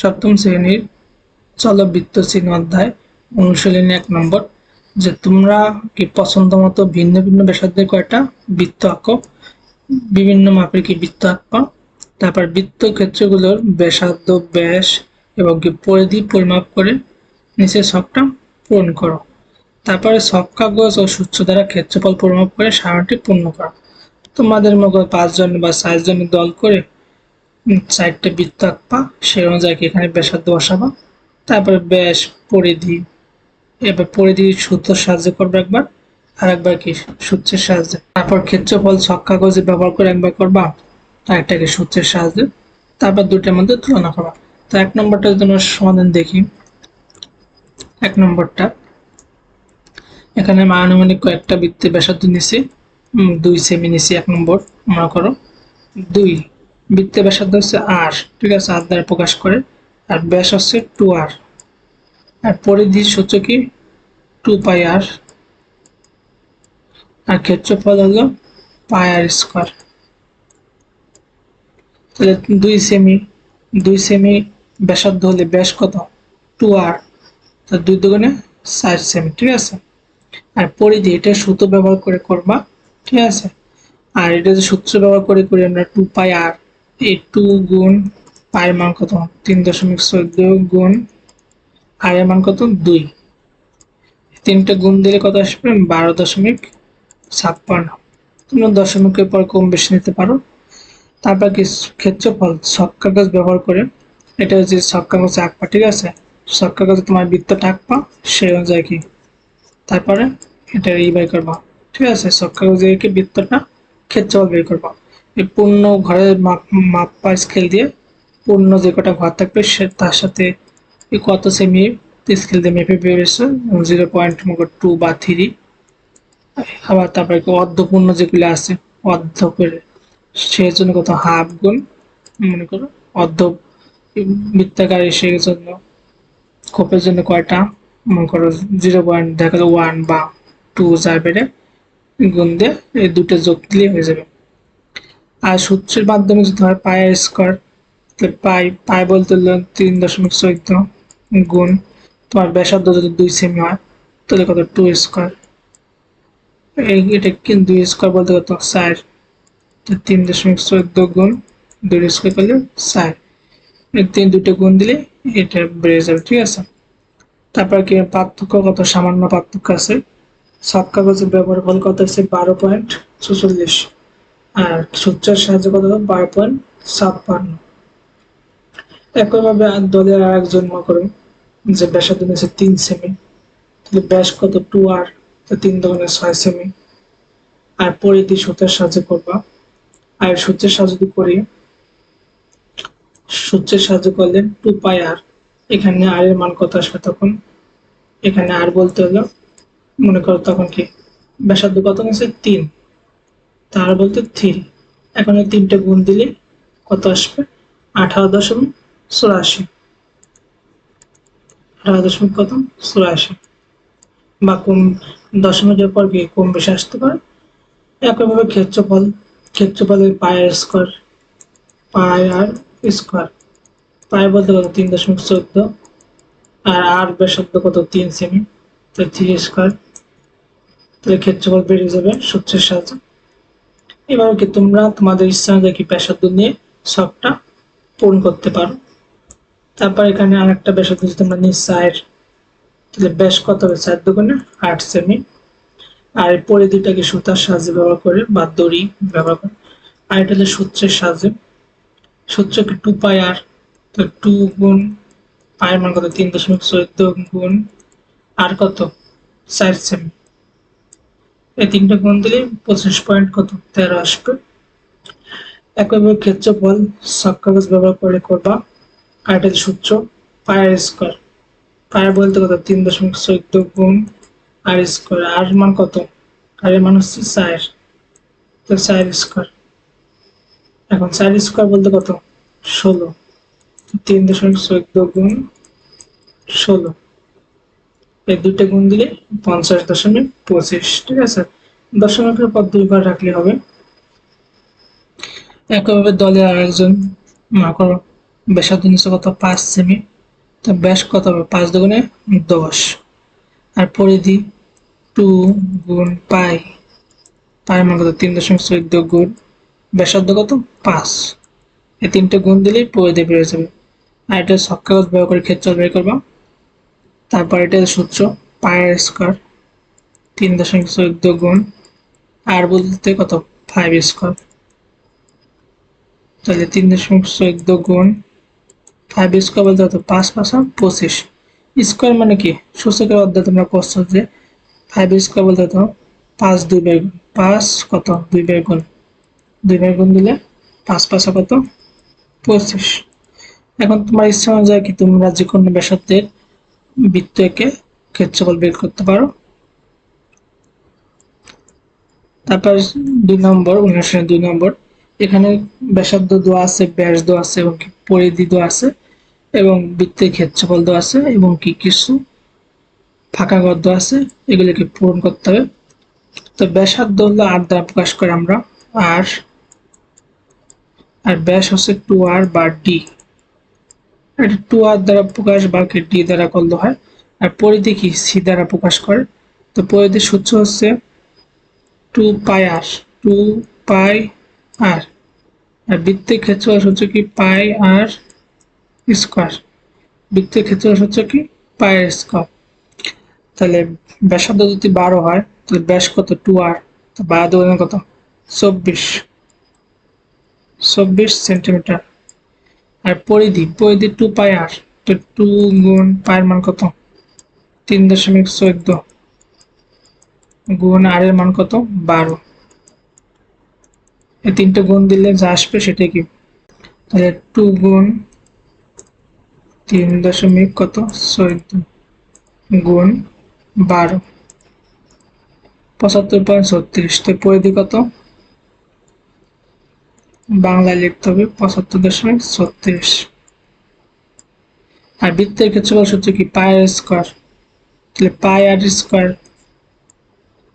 সপ্তম শ্রেণির চলবৃত্ত চিহ্ন অধ্যায়, অনুশীলনী এক নম্বর, যে তোমরা কি পছন্দ মতো ভিন্ন ভিন্ন ব্যাসার্ধের কয়টা বৃত্ত আঁকো? বিভিন্ন মাপের কি বৃত্ত আঁকবা তারপর বৃত্ত ক্ষেত্রগুলোর ব্যাসার্ধ, ব্যাস এবং কি পরিধি পরিমাপ করে নিচের ছকটা পূরণ করো। তারপরে ছক, কাগজ ও সূত্র দ্বারা ক্ষেত্রফল পরিমাপ করে সারণীটি পূর্ণ করো। তোমাদের মতো পাঁচজন বা চারজন দল করে চারটে বৃত্ত আঁকবা সেই অনুযায়ী এখানে ব্যাসার্ধ বসাবা? তারপরে ব্যাস, পরিধি। এবার পরিধি সূত্রের সাহায্য করবে একবার, আর একবার কি সূত্রের সাহায্যে। তারপর ক্ষেত্রফল ছক কাগজে ব্যবহার করে একবার করবা, আর একটাকে সূত্রের সাহায্যে। তারপর দুটোর মধ্যে তুলনা করবা তো এক নম্বরটা যদি আমরা সমাধান দেখি, এক নম্বরটা। এখানে আনুমানিক কয়েকটা বৃত্তের ব্যাসার্ধ নিছি দুই সেমি নিছি, এক নম্বর, মনে করো। দুই বৃত্তের ব্যাসার্ধ হচ্ছে আর ঠিক আছে? আর দ্বারা প্রকাশ করে। আর ব্যাস হচ্ছে টু আর আর পরিধির সূত্র কি? টু পাই আর আর ক্ষেত্রফল হলো পাই আর স্কোয়ার তাহলে দুই সেমি দুই সেমি ব্যাসার্ধ হলে ব্যাস কত? টু আর তো দুই দুগুণে চার সেমি ঠিক আছে? আর পরিধি, এটা সুতো ব্যবহার করে করবা, ঠিক আছে? আর এটা যে সূত্র ব্যবহার করে করি আমরা টু পাই আর এই টু গুণ পায়ের মান কত? তিন দশমিক চোদ্দ গুণ আর এর মান কত? দুই। তিনটা গুণ দিলে কত আসবে? বারো দশমিক ছাপ্পান্ন তোমরা দশমিকের পর কম বেশি নিতে পারো। তারপর কি ক্ষেত্রফল, ছক কাগজ ব্যবহার করে। এটা হচ্ছে ছক কাগজ আঁকবা ঠিক আছে? ছক কাগজে তোমার বৃত্তটা আঁকবা সেই অনুযায়ী কি? তারপরে এটা ই বের করবা, ঠিক আছে? ছক কাগজে বৃত্তটা ক্ষেত্রফল বের করবা। এই পূর্ণ ঘরের মাপ বা স্কেল দিয়ে পূর্ণ যে কটা ঘর থাকবে সে, তার সাথে কত সেমি স্কেল দিয়ে মেপে বেরিয়েছে জিরো পয়েন্ট টু বা থ্রি আবার তারপরে অর্ধপূর্ণ যেগুলো আছে অর্ধ করে সেই জন্য কত হাফ গুণ, মনে করো, অর্ধ বৃত্তাকার সেই জন্য খোপের জন্য কয়টা, মনে করো জিরো পয়েন্ট দেখা যায় ওয়ান বা টু যার বেড়ে গুণ দিয়ে এই দুটো যোগ দিলে হয়ে যাবে। আর সূত্রের মাধ্যমে যদি হয় পায়ের স্কোয়ার পাই পাই বলতে তিন দশমিক চোদ্দ গুণ তোমার ব্যাসার্ধ যদি দুই সেমি হয়, তাহলে কত? টু স্কোয়ার এটা কিন্তু দুই স্কোয়ার বলতে কত? চার। তিন দশমিক চোদ্দ গুণ দুই স্কোয়ার করলে চার। তিন দুটো গুণ দিলে এটা বেড়ে যাবে, ঠিক আছে? তারপর কি পার্থক্য কত? সামান্য পার্থক্য আছে। সব কাগজের ব্যবহার ফল কত? আছে বারো পয়েন্ট ছচল্লিশ। আর সূত্রের সাহায্যে কত? হবে বারো পয়েন্ট ছাপ্পান্ন। একইভাবে দলের আর একজন মনে করুন যে ব্যাসার্ধ নিয়েছে তিন সেমি ব্যাস কত? টু আর তিন দোকানে ছয় সেমি আর পরিধি সূত্রের সাহায্যে করবা। আর সূত্রের সাহায্য করি, সূত্রের সাহায্য করলে টু পাই আর এখানে আর এর মান কত আসবে তখন? এখানে আর বলতে হলো, মনে করো তখন কি? ব্যাসার্ধ কত নিয়েছে? তিন। তার বলতে থ্রি এখন এই তিনটে গুণ দিলে কত আসবে? আঠারো দশমিক চুরাশি। আঠারো দশমিক কত? চুরাশি। বা কম দশমিকের পর গিয়ে কম বেশি আসতে পারে? একইভাবে ক্ষেত্রফল, ক্ষেত্রফলের পায়ের স্কোয়ার পাই আর স্কোয়ার পাই বলতে কত? তিন দশমিক চোদ্দ। আর আর ব্যাসার্ধ কত? তিন সেমি তো থ্রি স্কোয়ার তাহলে ক্ষেত্রফল বেড়ে যাবে সূত্রের সাহায্যে। কি তোমরা তোমাদের ইচ্ছা কি ব্যাসার্ধ নিয়ে সবটা পূরণ করতে পারো? তারপর এখানে আরেকটা ব্যাসার্ধ যদি তোমরা নিই চার তাহলে ব্যাস কত হবে? চার দোকানে আট সেমি। আর এই পরিধিটাকে সুতার সাহায্যে ব্যবহার করে, বা দড়ি ব্যবহার করে। আর এটা হচ্ছে সূত্রের সাহায্যে। সূত্রকে টু পাই আর, তো টু গুণ পায়ের মান কত? তিন দশমিক চোদ্দ গুণ আর কত? চার সেমি। এই তিনটা গুণ দিলে পঁচিশ পয়েন্ট কত? তেরো আসবে। একইভাবে ক্ষেত্রফল সব কাগজ ব্যবহার করে করবা হচ্ছে সূত্র পায়ের স্কোয়ার পায়ের বলতে কত? তিন দশমিক চোদ্দ গুণ আর স্কোয়ার আর মান কত? আর মান হচ্ছে চার। তো চার স্কোয়ার এখন চার স্কোয়ার বলতে কত? ষোলো। তিন দশমিক চোদ্দ গুণ ষোলো। এই দুইটা গুণ দিলে পঞ্চাশ দশমিক পঁচিশ, ঠিক আছে? দশমিকের পর দুইবার রাখলে হবে। একইভাবে দলে আরেকজন মনে করো ব্যাসার্ধ নিচে কত? পাঁচ সেমি। তো ব্যাস কত হবে? পাঁচ দুগুণে দশ। আর পরিধি টু গুণ পাই। পাই মান কত? তিন দশমিক চোদ্দ গুণ। ব্যাসার্ধ কত? পাঁচ। এই তিনটে গুণ দিলেই পরিধি বেড়ে যাবে। আর এটা সক্কাগজ ব্যবহার করে ক্ষেত্র বের করবা। তারপর এটা সূত্র, পায়ের স্কোয়ার তিন দশমিক চোদ্দ গুণ, আর বলতে কত? ফাইভ স্কোয়ার তাহলে তিন দশমিক চোদ্দ গুণ ফাইভ স্কোয়ার বলতে কত? পাঁচ পাঁচ পঁচিশ। স্কোয়ার মানে কি? সূচকের অধ্যায় তোমরা করছ যে ফাইভ স্কোয়ার বলতে কত? পাঁচ দুই বের পাঁচ কত? দুই বের গুণ। দুই বের গুণ দিলে পাঁচ পাঁচা কত? পঁচিশ। এখন তোমার ইচ্ছা অনুযায়ী কি তোমরা যে কোনো ব্যাসার্ধের বৃত্ত এঁকে ক্ষেত্রফল বের করতে পারো। তারপর দুই নম্বর অনুশীলন দুই নম্বর। এখানে ব্যাসার্ধ দেওয়া আছে, ব্যাস দেওয়া আছে এবং পরিধি দেওয়া আছে এবং বৃত্তের ক্ষেত্রফল দেওয়া আছে এবং কি কিছু ফাঁকা গদ্য আছে, এগুলিকে পূরণ করতে হবে। তো ব্যাসার্ধ হলো আর দ্বারা প্রকাশ করে আমরা, আর আর ব্যাস হচ্ছে টু আর বা ডি এটা টু আর দ্বারা প্রকাশ বা ডি দ্বারা করলে হয়, আর পরিধি কি? সি দ্বারা প্রকাশ করে। তো পরিধির সূত্র হচ্ছে টু পাই আর, টু পাই আর। আর বৃত্তের ক্ষেত্র হচ্ছে কি? Pi r square. বৃত্তের ক্ষেত্র হচ্ছে কি? Pi r square. তাহলে ব্যাসার্ধ যদি বারো হয়, তাহলে ব্যাস কত? Two r. বারো কত? চব্বিশ। চব্বিশ সেন্টিমিটার। পরিধি পরিধি টু পাই আর তো টু গুণ পায়ের মান কত? তিন দশমিক চোদ্দ। গুণ আর এর মান কত? বারো। এই তিনটে গুণ দিলে যা আসবে সেটা কি? তাহলে টু গুণ তিন দশমিক কত? চোদ্দ। গুণ বারো। পঁচাত্তর পয়েন্ট ছত্রিশ। তো পরিধি কত? বাংলায় লিখতে হবে পঁচাত্তর দশমিক ছত্রিশ। আর বৃত্তের ক্ষেত্রফল সূত্র কি? পাই আর স্কোয়ার তাহলে পাই আর স্কোয়ার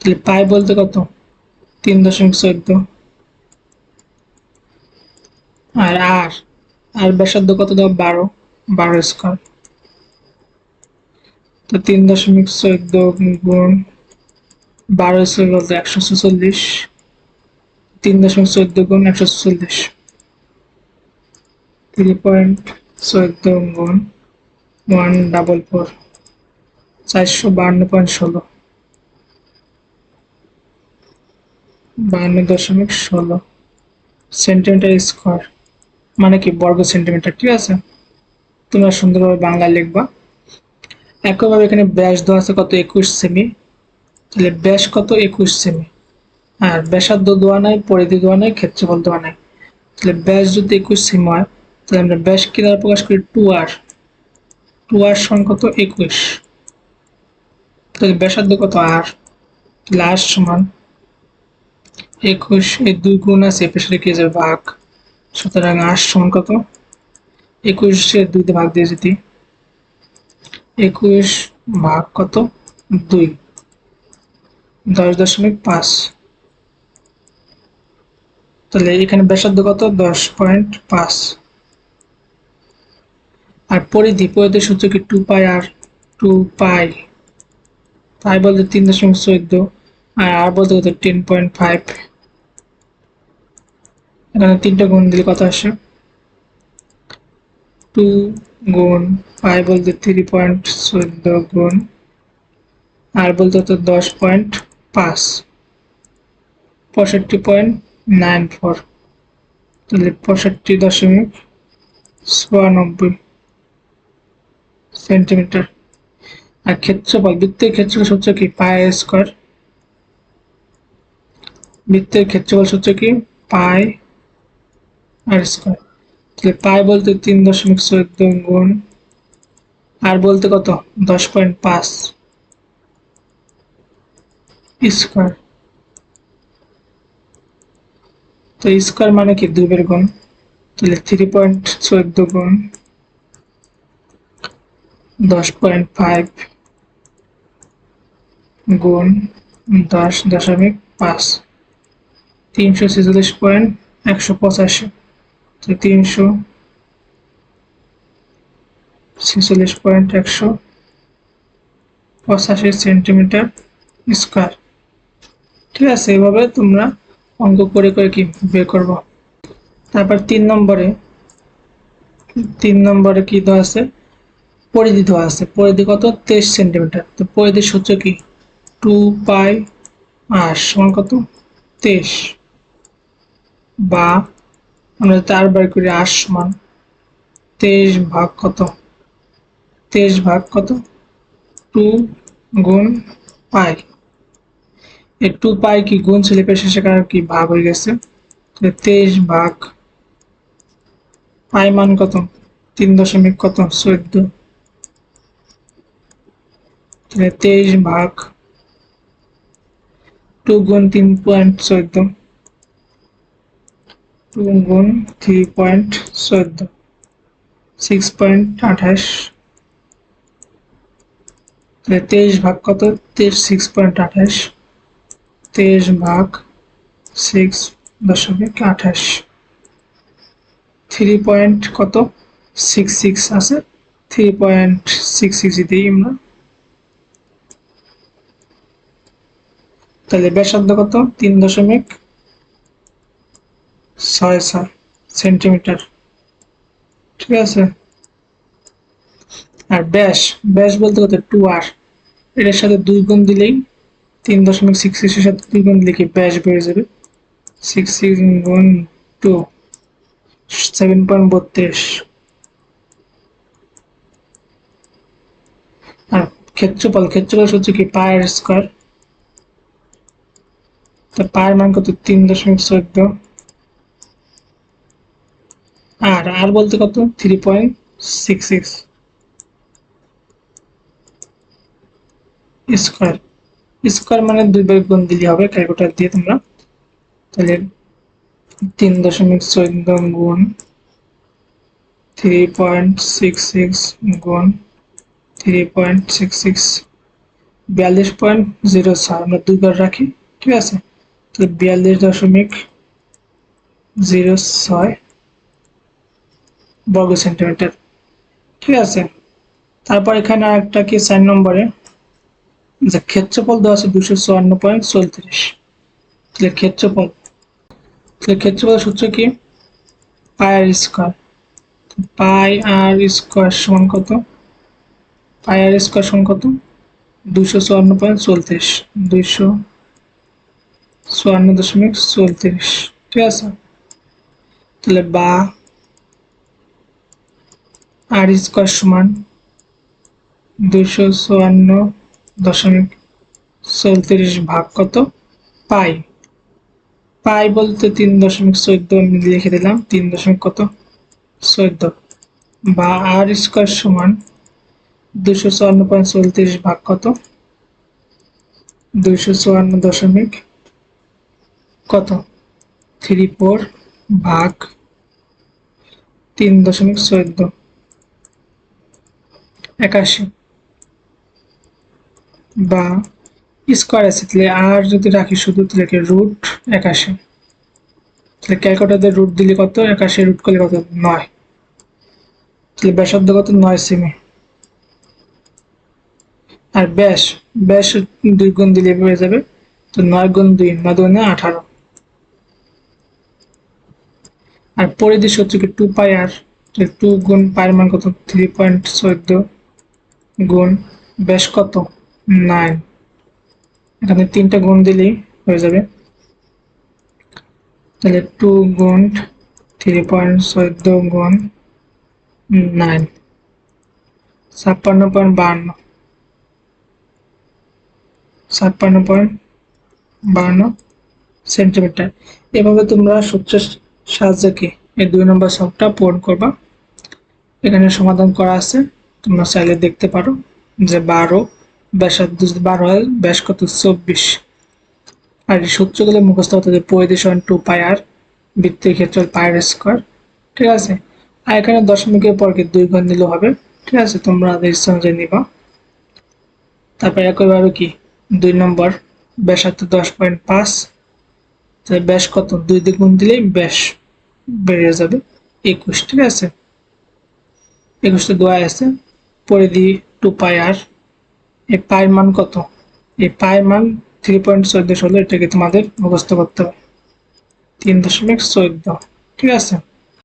তাহলে পাই বলতে কত? তিন দশমিক চোদ্দ। আর আর আর ব্যাসার্ধ কত দাও বারো। বারো স্কোয়ার তো তিন দশমিক চোদ্দ গুণ বারো স্কোয়ার বলতে একশো ছেচল্লিশ। তিন দশমিক চোদ্দ গুণ একশো চল্লিশ। থ্রি পয়েন্ট চোদ্দ গুণ ওয়ান ডাবল ফোর, চারশো বান্ন পয়েন্ট ষোলো। বান্ন দশমিক ষোলো, সেন্টিমিটার স্কোয়ার মানে কি বর্গ সেন্টিমিটার, ঠিক আছে? তোমরা সুন্দরভাবে বাংলা লিখবা। একইভাবে এখানে ব্যাস দেওয়া আছে কত? একুশ সেমি। তাহলে ব্যাস কত? একুশ সেমি। আর ব্যাসার্ধ দেওয়া নাই, পরিধি দেওয়া নাই, ক্ষেত্রফল দেওয়া নাই। তাহলে ব্যাস যদি একুশ সিম হয়, তাহলে আমরা ব্যাস কি দ্বারা প্রকাশ করি? টু আর টু আর সমান কত? একুশ। তাহলে ব্যাসার্ধ কত আর আর সমান একুশ, এই দুই গুণ আছে পেশে রেখে যাবে? ভাগ। সুতরাং আর সমান কত? একুশের দুইতে ভাগ দিয়ে যদি একুশ ভাগ কত? দুই। দশ দশমিক পাঁচ। তাহলে এখানে ব্যাসার্ধ কত? দশ পয়েন্ট পাঁচ। আর পরিধি, পরিধির সূত্র কি টু পাই আর টু পাই পাই বলতে তিন দশমিক চোদ্দ। আর আর বলতে কত? টেন পয়েন্ট ফাইভ এখানে তিনটা গুণ দিলে কত আসে? টু গুণ পাই বলতে থ্রি পয়েন্ট চোদ্দ গুণ। আর বলতে তো দশ পয়েন্ট পাঁচ। পঁয়ষট্টি পয়েন্ট নাইন ফোর। তাহলে পঁয়ষট্টি দশমিক চুরানব্বই সেন্টিমিটার। আর ক্ষেত্রফল, বৃত্তের ক্ষেত্রফল সূত্র কি? Pi square. বৃত্তের ক্ষেত্রফল সূত্র কি? Pi r square. তাহলে পাই বলতে তিন দশমিক চোদ্দ গুণ, আর বলতে কত? দশ পয়েন্ট পাঁচ স্কোয়ার। তো স্কোয়ার মানে কি? দুবের গুণ। তাহলে থ্রি পয়েন্ট চোদ্দ গুণ দশ পয়েন্ট ফাইভ গুণ দশ দশমিক পাঁচ। তিনশো ছেচল্লিশ পয়েন্ট একশো পঁচাশি। তো তিনশো ছেচল্লিশ পয়েন্ট একশো পঁচাশি সেন্টিমিটার স্কোয়ার ঠিক আছে, এভাবে তোমরা অঙ্ক করে করে কি বের করব? তারপর তিন নম্বরে তিন নম্বরে কি দেওয়া আছে? পরিধি দেওয়া আছে। পরিধি কত? তেইশ সেন্টিমিটার। তো পরিধির সূত্র কি? টু পাই আর সমান কত? তেইশ। বা আমরা তার বার করি আর সমান তেইশ ভাগ কত? তেইশ ভাগ কত? টু গুণ পাই। এই টু পাই কি গুণ ছিল সেখানে কি ভাগ হয়ে গেছে? তেইশ ভাগ। পাই মান কত? তিন দশমিক কত? চোদ্দ। তেইশ ভাগ। টু গুণ তিন পয়েন্ট চোদ্দ। টু গুণ থ্রি পয়েন্ট চোদ্দ। সিক্স পয়েন্ট আঠাশ। তেইশ ভাগ কত? তেইশ, সিক্স পয়েন্ট আঠাশ। তেইশ ভাগ সিক্স দশমিক আঠাশ। থ্রি পয়েন্ট কত? সিক্স সিক্স আছে। থ্রি পয়েন্ট সিক্স সিক্স দিই আমরা তাহলে ব্যাসার্ধ কত? তিন দশমিক ছয় ছয় সেন্টিমিটার। ঠিক আছে? আর ব্যাস ব্যাস বলতে কত? টু আর এটার সাথে দুই গুণ দিলেই তিন দশমিক সিক্স সিক্সের সাথে দুই গুণ কি ব্যাস বেড়ে যাবে। সিক্স সিক্স গুণ টু সেভেন পয়েন্ট বত্রিশ। আর ক্ষেত্রফল ক্ষেত্রফল হচ্ছে কি পায়ের স্কোয়ার তো পায়ের মান কত? তিন দশমিক চোদ্দ। আর আর বলতে কত? Three point six six square square মানে দুই বার গুণ দিলে হবে ক্যালকুলেটার দিয়ে তোমরা তাহলে তিন দশমিক চোদ্দ গুণ থ্রি পয়েন্ট সিক্স সিক্স গুণ থ্রি পয়েন্ট সিক্স সিক্স বিয়াল্লিশ পয়েন্ট জিরো ছয় আমরা দুইবার রাখি, ঠিক আছে? তাহলে বিয়াল্লিশ দশমিক জিরো ছয় বর্গ সেন্টিমিটার ঠিক আছে? তারপর এখানে একটা কি, চার নম্বরে? যে ক্ষেত্রফল দেওয়া আছে দুশো চুয়ান্ন পয়েন্ট চৌত্রিশ। তাহলে ক্ষেত্রফল তাহলে ক্ষেত্রফল সূত্র কি? Pi r square. পাই আর স্কোয়ার সমান কত? পাই আর স্কোয়ার সমান কত? দুশো চুয়ান্ন পয়েন্ট চৌত্রিশ। দুইশো চুয়ান্ন দশমিক চৌত্রিশ। ঠিক আছে? তাহলে বা আর স্কোয়ার সমান দুইশো চুয়ান্ন দশমিক চৌত্রিশ ভাগ কত? পাই। পাই বলতে তিন দশমিক চোদ্দ আমি লিখে দিলাম, তিন দশমিক কত? চোদ্দ। বা আর স্কোয়ার সমান দুশো চুয়ান্ন পয়েন্ট চৌত্রিশ ভাগ কত? দুইশো চুয়ান্ন দশমিক কত? থ্রি ফোর ভাগ তিন দশমিক চোদ্দ। একাশি। বা স্কোয়ার আছে, তাহলে আর যদি রাখি শুধু, তাহলে রুট একাশি? তাহলে ক্যালকুলেটার রুট দিলে কত? একাশি রুট করলে কত? নয়। তাহলে ব্যাসার্ধ কত? নয় সেমি আর ব্যাস ব্যাস দুই গুণ দিলে হয়ে যাবে, তো নয় গুণ দুই, নয় দুগুণে আঠারো। আর পরিধি কি টু পাই আর টু গুণ পায়ের মান কত? থ্রি পয়েন্ট চোদ্দ গুণ ব্যাস কত? নাইন। এখানে তিনটা গুণ দিলেই হয়ে যাবে। তাহলে টু গুণ থ্রি পয়েন্ট চোদ্দ গুণ নাইন। ছাপ্পান্ন পয়েন্ট বাহান্ন। ছাপ্পান্ন পয়েন্ট বাহান্ন সেন্টিমিটার এভাবে তোমরা সূত্রের সাহায্যে কি এই দুই নম্বর সবটা পূরণ করবা? এখানে সমাধান করা আছে। তোমরা চাইলে দেখতে পারো যে বারো ব্যাসার্ধ যদি বারো হয়, ব্যাস কত? চব্বিশ। আর এই সূত্রগুলো মুখস্থ হতে হবে পরিদেশন টু পাই আর বৃত্তের ক্ষেত্রে পায়ের স্কোয়ার ঠিক আছে? আর দশমিকের পর কি দুই ঘর নিলেও হবে, ঠিক আছে? তোমরা ইচ্ছা অনুযায়ী নিবা। তারপর একইভাবে কি? দুই নম্বর, ব্যাসার্ধ দশ পয়েন্ট পাঁচ ব্যাস কত? দুই দ্বিগুণ দিলেই ব্যাস বেড়ে যাবে একুশ, ঠিক আছে? একুশটা দোয়া আছে পরিধি টু পাই আর এই পায়ের মান কত? এই পায়ের মান থ্রি পয়েন্ট চোদ্দ ষোলো, এটাকে তোমাদের মুখস্থ করতে হবে। তিন দশমিক চোদ্দ ঠিক আছে?